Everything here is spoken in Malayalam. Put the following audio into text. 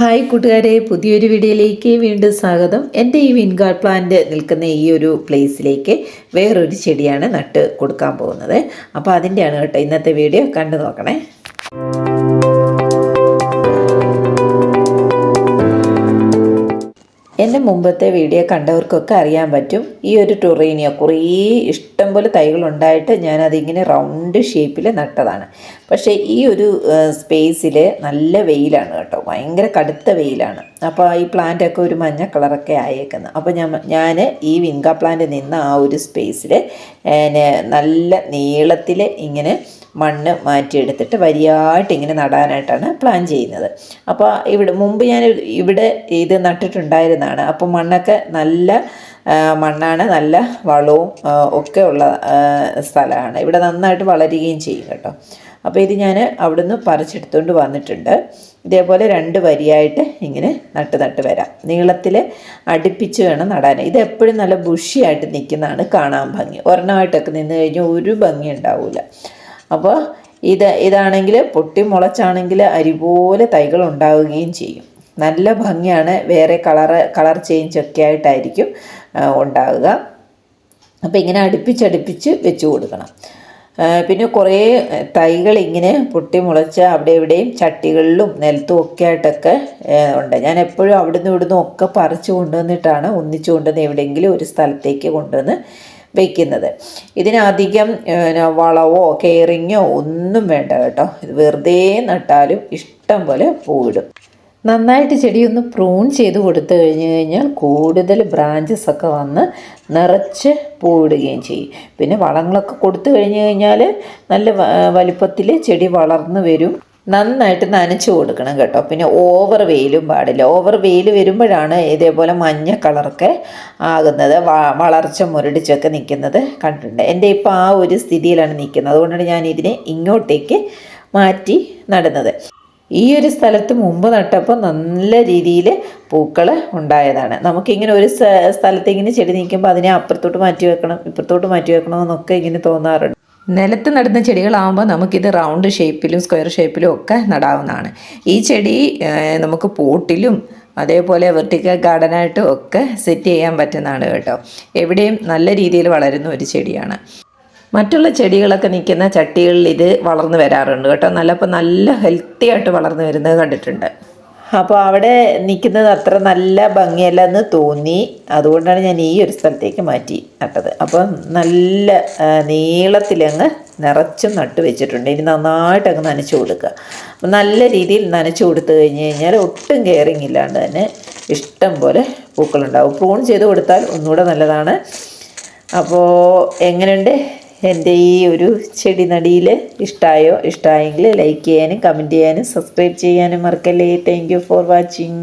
ഹായ് കൂട്ടുകാരെ പുതിയൊരു വീഡിയോയിലേക്ക് വീണ്ടും സ്വാഗതം. എന്റെ ഈ വിൻഗാർഡ് പ്ലാന്റ് നിൽക്കുന്ന ഈ ഒരു പ്ലേസിലേക്ക് വേറൊരു ചെടിയാണ് നട്ട് കൊടുക്കാൻ പോകുന്നത്. അപ്പോൾ അതിന്റെയാണ് കേട്ടോ ഇന്നത്തെ വീഡിയോ കണ്ടു നോക്കണേ. എന്റെ മുമ്പത്തെ വീഡിയോ കണ്ടവർക്കൊക്കെ അറിയാൻ പറ്റും. ഈ ഒരു ടൊറീനിയ കുറേ ഇഷ്ടം പോലെ തൈകൾ ഉണ്ടായിട്ട് ഞാനതിങ്ങനെ റൗണ്ട് ഷേപ്പിൽ നട്ടതാണ്. പക്ഷേ ഈ ഒരു സ്പേസിൽ നല്ല വെയിലാണ് കേട്ടോ. ഭയങ്കര കടുത്ത വെയിലാണ്. അപ്പോൾ ഈ പ്ലാന്റൊക്കെ ഒരു മഞ്ഞ കളറൊക്കെ ആയേക്കുന്നത് അപ്പോൾ ഞാൻ ഞാൻ ഈ വിങ്ക പ്ലാന്റ് നിന്ന ആ ഒരു സ്പേസിൽ നല്ല നീളത്തിൽ ഇങ്ങനെ മണ്ണ് മാറ്റിയെടുത്തിട്ട് വരിയായിട്ട് ഇങ്ങനെ നടാനായിട്ടാണ് പ്ലാൻ ചെയ്യുന്നത്. അപ്പോൾ ഇവിടെ മുമ്പ് ഞാൻ ഇവിടെ ഇത് നട്ടിട്ടുണ്ടായിരുന്നതാണ്. അപ്പോൾ മണ്ണൊക്കെ നല്ല മണ്ണാണ് നല്ല വളവും ഒക്കെ ഉള്ള സ്ഥലമാണ്. ഇവിടെ നന്നായിട്ട് വളരുകയും ചെയ്യും കേട്ടോ. അപ്പോൾ ഇത് ഞാൻ അവിടുന്ന് പറിച്ചെടുത്തുകൊണ്ട് വന്നിട്ടുണ്ട്. ഇതേപോലെ രണ്ട് വരിയായിട്ട് ഇങ്ങനെ നട്ട് നട്ട് വരാം. നീളത്തിൽ അടുപ്പിച്ച് വേണം നടാൻ. ഇത് എപ്പോഴും നല്ല ബുഷിയായിട്ട് നിൽക്കുന്നതാണ് കാണാൻ ഭംഗി. ഒരെണ്ണമായിട്ടൊക്കെ നിന്ന് കഴിഞ്ഞാൽ ഒരു ഭംഗി ഉണ്ടാവില്ല അപ്പോൾ ഇത് ഇതാണെങ്കിൽ പൊട്ടി മുളച്ചാണെങ്കിൽ അരി പോലെ തൈകൾ ഉണ്ടാവുകയും ചെയ്യും. നല്ല ഭംഗിയാണ് വേറെ കളറ് കളർ ചേഞ്ച് ഒക്കെ ആയിട്ടായിരിക്കും ഉണ്ടാവുക. അപ്പോൾ ഇങ്ങനെ അടുപ്പിച്ചടുപ്പിച്ച് വെച്ച് കൊടുക്കണം. പിന്നെ കുറേ തൈകൾ ഇങ്ങനെ പൊട്ടി മുളച്ച് അവിടെ ഇവിടെയും ചട്ടികളിലും നിലത്തും ഒക്കെ ആയിട്ടൊക്കെ ഉണ്ട്. ഞാൻ എപ്പോഴും അവിടുന്ന് ഇവിടുന്ന് ഒക്കെ പറിച്ചു കൊണ്ടുവന്നിട്ടാണ് ഒന്നിച്ചു കൊണ്ടുവന്ന് എവിടെയെങ്കിലും ഒരു സ്ഥലത്തേക്ക് കൊണ്ടുവന്ന് വയ്ക്കുന്നത് ഇതിനധികം വളവോ കെയറിങ്ങോ ഒന്നും വേണ്ട കേട്ടോ. ഇത് വെറുതെ നട്ടാലും ഇഷ്ടം പോലെ പൂവിടും. നന്നായിട്ട് ചെടിയൊന്ന് പ്രൂൺ ചെയ്ത് കൊടുത്തു കഴിഞ്ഞ് കഴിഞ്ഞാൽ കൂടുതൽ ബ്രാഞ്ചസ് ഒക്കെ വന്ന് നിറച്ച് പൂവിടുകയും ചെയ്യും. പിന്നെ വളങ്ങളൊക്കെ കൊടുത്തു കഴിഞ്ഞ് കഴിഞ്ഞാൽ നല്ല വലിപ്പത്തിൽ ചെടി വളർന്നു വരും. നന്നായിട്ട് നനച്ചു കൊടുക്കണം കേട്ടോ. പിന്നെ ഓവർ വെയിലും പാടില്ല. ഓവർ വെയിൽ വരുമ്പോഴാണ് ഇതേപോലെ മഞ്ഞ കളറൊക്കെ ആകുന്നത്. വളർച്ച മുരടിച്ചൊക്കെ നിൽക്കുന്നത് കണ്ടിട്ടുണ്ട്. എന്റെ ഇപ്പോൾ ആ ഒരു സ്ഥിതിയിലാണ് നിൽക്കുന്നത്. അതുകൊണ്ടാണ് ഞാൻ ഇതിനെ ഇങ്ങോട്ടേക്ക് മാറ്റി നടുന്നത്. ഈ ഒരു സ്ഥലത്ത് മുമ്പ് നട്ടപ്പോൾ നല്ല രീതിയിൽ പൂക്കൾ ഉണ്ടായതാണ്. നമുക്കിങ്ങനെ ഒരു സ്ഥലത്ത് ഇങ്ങനെ ചെടി നിൽക്കുമ്പോൾ അതിനെ അപ്പുറത്തോട്ട് മാറ്റി വെക്കണം ഇപ്പുറത്തോട്ട് മാറ്റി വെക്കണം എന്നൊക്കെ ഇങ്ങനെ തോന്നാറുണ്ട്. നിലത്ത് നടുന്ന ചെടികളാകുമ്പോൾ നമുക്കിത് റൗണ്ട് ഷേപ്പിലും സ്ക്വയർ ഷേപ്പിലും ഒക്കെ നടാവുന്നതാണ്. ഈ ചെടി നമുക്ക് പോട്ടിലും അതേപോലെ വെർട്ടിക്കൽ ഗാർഡനായിട്ടും ഒക്കെ സെറ്റ് ചെയ്യാൻ പറ്റുന്നതാണ് കേട്ടോ. എവിടെയും നല്ല രീതിയിൽ വളരുന്ന ഒരു ചെടിയാണ്. മറ്റുള്ള ചെടികളൊക്കെ നിൽക്കുന്ന ചട്ടികളിൽ ഇത് വളർന്നു വരാറുണ്ട് കേട്ടോ. നല്ല നല്ല ഹെൽത്തി ആയിട്ട് വളർന്നു വരുന്നത് കണ്ടിട്ടുണ്ട്. അപ്പോൾ അവിടെ നിൽക്കുന്നത് അത്ര നല്ല ഭംഗിയല്ലെന്ന് തോന്നി. അതുകൊണ്ടാണ് ഞാൻ ഈ ഒരു സ്ഥലത്തേക്ക് മാറ്റി നട്ടത്. അപ്പോൾ നല്ല നീളത്തിലങ്ങ് നിറച്ചും നട്ട് വെച്ചിട്ടുണ്ട്. ഇനി നന്നായിട്ട് അങ്ങ് നനച്ചു കൊടുക്കുക. അപ്പം നല്ല രീതിയിൽ നനച്ചു കൊടുത്തു കഴിഞ്ഞ് കഴിഞ്ഞാൽ ഒട്ടും കെയറിങ് ഇല്ലാണ്ട് തന്നെ ഇഷ്ടം പോലെ പൂക്കളുണ്ടാവും. പ്രൂൺ ചെയ്ത് കൊടുത്താൽ ഒന്നുകൂടെ നല്ലതാണ്. അപ്പോൾ എങ്ങനെയുണ്ട്? എന്റെ ഈ ഒരു ചെടി നടിയിൽ ഇഷ്ടമായോ ഇഷ്ടമായെങ്കിൽ ലൈക്ക് ചെയ്യാനും കമന്റ് ചെയ്യാനും സബ്സ്ക്രൈബ് ചെയ്യാനും മറക്കല്ലേ. Thank for watching